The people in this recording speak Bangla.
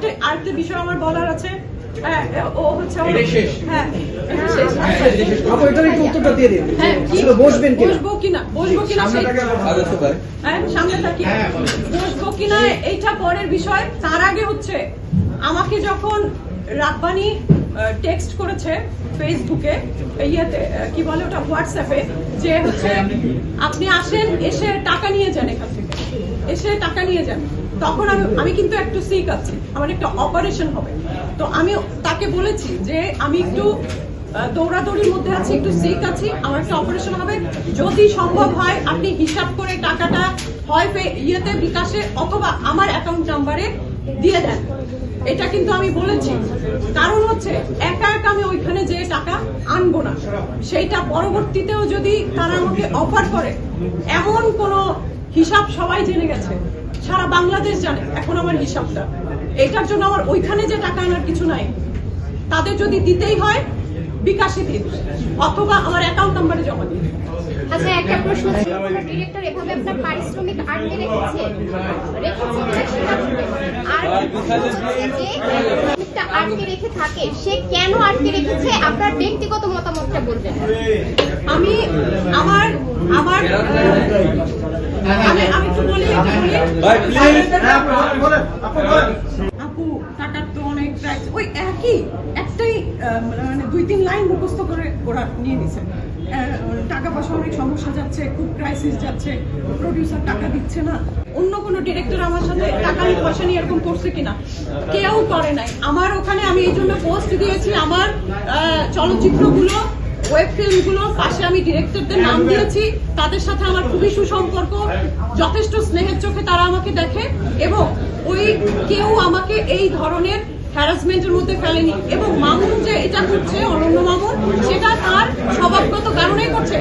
আরেকটা আরেকটা বিষয় আমার বলার আছে। হ্যাঁ, ও হচ্ছে আমার- এটাই শেষ? হ্যাঁ। এটা শেষ। আপু এটার একটু উত্তরটা দিয়ে দিন। হ্যাঁ কি? আসলে বসবেন বসবো কিনা? বসবো কিনা সেই আদর্শ ভাই। হ্যাঁ সামনে থাকি বসবো কিনা? এইটা পরের বিষয়। তার আগে হচ্ছে আমাকে যখন রাব্বানি টেক্সট করেছে ফেসবুকে ইয়েতে কি বলে ওটা? হোয়াটসঅ্যাপে যে হচ্ছে আপনি আসেন এসে টাকা নিয়ে যান এখান এসে টাকা নিয়ে যান তখন আমি আমি কিন্তু একটু সিক আছি। আমার একটা অপারেশন হবে। তো আমি তাকে বলেছি যে, আমি একটু দৌড়াদৌড়ির মধ্যে আছি, একটু সিক আছি, আমার একটা অপারেশন হবে। যদি সম্ভব হয়, আপনি হিসাব করে টাকাটা হয় ইয়েতে, বিকাশে অথবা আমার অ্যাকাউন্ট নাম্বারে দিয়ে দেন। এটা কিন্তু আমি বলেছি। কারণ হচ্ছে, একা একা আমি ওইখানে যে টাকা আনব না। সেইটা পরবর্তীতেও যদি তারা আমাকে অফার করে, এমন কোনো হিসাব সবাই জেনে গেছে। সারা বাংলাদেশ জানে, এখন আমার হিসাবটা। এটার জন্য আমার ওইখানে যে টাকা আনার কিছু নাই। তাদের যদি দিতেই হয় বিকাশে দিন অথবা আমার অ্যাকাউন্ট নাম্বারে জমা দিন আচ্ছা একটা প্রশ্ন ছিল ডিরেক্টর এভাবে আপনার পারিশ্রমিক আটকে রেখেছে রেখেছে? কিনা সেটা বলবেন। আর যে আটকে রেখে থাকে? সে কেন আটকে রেখেছে? আপনার ব্যক্তিগত মতামতটা বলবেন। আমি আমার আমার আমি আমি বলি আপু টাকার তো অনেক প্রাইস ওই একই মানে দুই তিন লাইন মুখস্থ করে ওরা নিয়ে নিছে। টাকা পয়সা অনেক সমস্যা যাচ্ছে, খুব ক্রাইসিস যাচ্ছে প্রডিউসার টাকা দিচ্ছে না। অন্য কোনো ডিরেক্টর আমার সাথে টাকা নিয়ে পয়সা নিয়ে এরকম করছে কিনা, কেউ করে নাই। আমার ওখানে আমি এই জন্য পোস্ট দিয়েছি, আমার চলচ্চিত্রগুলো ওয়েব ফিল্মগুলোর পাশে আমি ডিরেক্টরদের নাম দিয়েছি। তাদের সাথে আমার খুবই সুসম্পর্ক, যথেষ্ট স্নেহের চোখে তারা আমাকে দেখে এবং ওই কেউ আমাকে এই ধরনের হ্যারাসমেন্টের মধ্যে ফেলেনি। এবং মামুন যে এটা করছে অনন্য মামুন, সেটা তার স্বভাবগত কারণেই করছে।